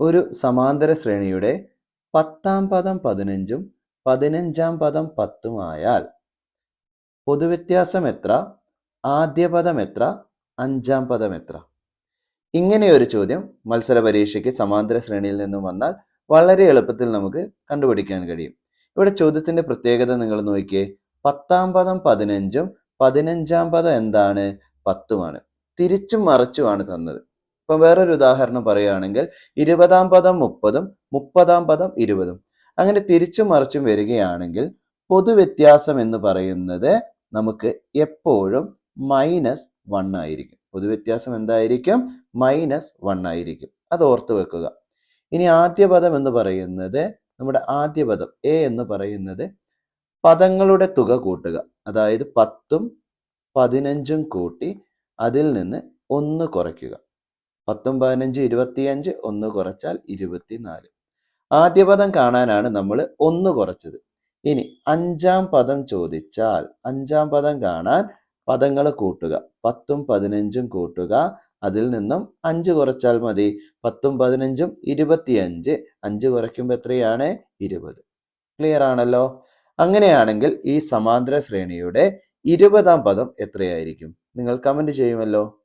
ഒരു സമാന്തര ശ്രേണിയുടെ പത്താം പദം പതിനഞ്ചും പതിനഞ്ചാം പദം പത്തുമായാൽ പൊതുവ്യത്യാസം എത്ര? ആദ്യ പദം എത്ര? അഞ്ചാം പദം എത്ര? ഇങ്ങനെയൊരു ചോദ്യം മത്സര പരീക്ഷയ്ക്ക് സമാന്തര ശ്രേണിയിൽ നിന്നും വന്നാൽ വളരെ എളുപ്പത്തിൽ നമുക്ക് കണ്ടുപിടിക്കാൻ കഴിയും. ഇവിടെ ചോദ്യത്തിന്റെ പ്രത്യേകത നിങ്ങൾ നോക്കിയേ. പത്താം പദം പതിനഞ്ചും പതിനഞ്ചാം പദം എന്താണ്? പത്തുമാണ്. തിരിച്ചും മറിച്ചുമാണ് തന്നത്. ഇപ്പൊ വേറൊരു ഉദാഹരണം പറയുകയാണെങ്കിൽ ഇരുപതാം പദം മുപ്പതും മുപ്പതാം പദം ഇരുപതും. അങ്ങനെ തിരിച്ചും മറിച്ചും വരികയാണെങ്കിൽ പൊതുവ്യത്യാസം എന്ന് പറയുന്നത് നമുക്ക് എപ്പോഴും മൈനസ് വൺ ആയിരിക്കും. പൊതുവ്യത്യാസം എന്തായിരിക്കും? മൈനസ് വൺ ആയിരിക്കും. അത് ഓർത്ത് വെക്കുക. ഇനി ആദ്യ പദം എന്ന് പറയുന്നത് നമ്മുടെ ആദ്യ പദം എ എന്ന് പറയുന്നത് പദങ്ങളുടെ തുക കൂട്ടുക. അതായത് പത്തും പതിനഞ്ചും കൂട്ടി അതിൽ നിന്ന് ഒന്ന് കുറയ്ക്കുക. പത്തും പതിനഞ്ചും ഇരുപത്തിയഞ്ച് ഒന്ന് കുറച്ചാൽ ഇരുപത്തിനാല്. ആദ്യ പദം കാണാനാണ് നമ്മൾ ഒന്ന് കുറച്ചത്. ഇനി അഞ്ചാം പദം ചോദിച്ചാൽ അഞ്ചാം പദം കാണാൻ പദങ്ങൾ കൂട്ടുക. പത്തും പതിനഞ്ചും കൂട്ടുക. അതിൽ നിന്നും അഞ്ച് കുറച്ചാൽ മതി. പത്തും പതിനഞ്ചും ഇരുപത്തിയഞ്ച്. അഞ്ച് കുറയ്ക്കുമ്പോൾ എത്രയാണ്? ഇരുപത്. ക്ലിയർ ആണല്ലോ? അങ്ങനെയാണെങ്കിൽ ഈ സമാന്തര ശ്രേണിയുടെ ഇരുപതാം പദം എത്രയായിരിക്കും? നിങ്ങൾ കമന്റ് ചെയ്യുമല്ലോ.